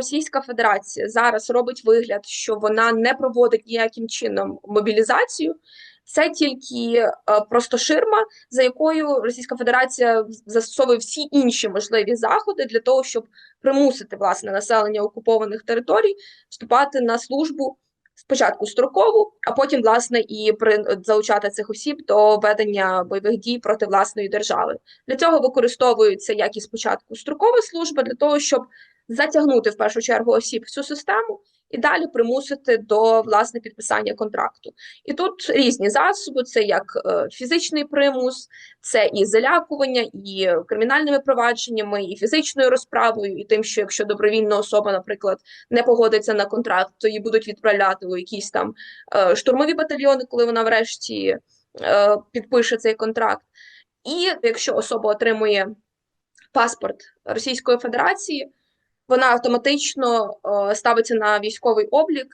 Російська Федерація зараз робить вигляд, що вона не проводить ніяким чином мобілізацію, це тільки е, просто ширма, за якою Російська Федерація застосовує всі інші можливі заходи для того, щоб примусити власне населення окупованих територій вступати на службу спочатку строкову, а потім власне і при залучати цих осіб до ведення бойових дій проти власної держави. Для цього використовується як і спочатку строкова служба для того, щоб затягнути в першу чергу осіб в цю систему і далі примусити до власне підписання контракту. І тут різні засоби: це як е, фізичний примус, це і залякування, і кримінальними провадженнями, і фізичною розправою, і тим, що якщо добровільна особа, наприклад, не погодиться на контракт, то її будуть відправляти у якісь там е, штурмові батальйони, коли вона врешті е, підпише цей контракт. І якщо особа отримує паспорт Російської Федерації, вона автоматично е, ставиться на військовий облік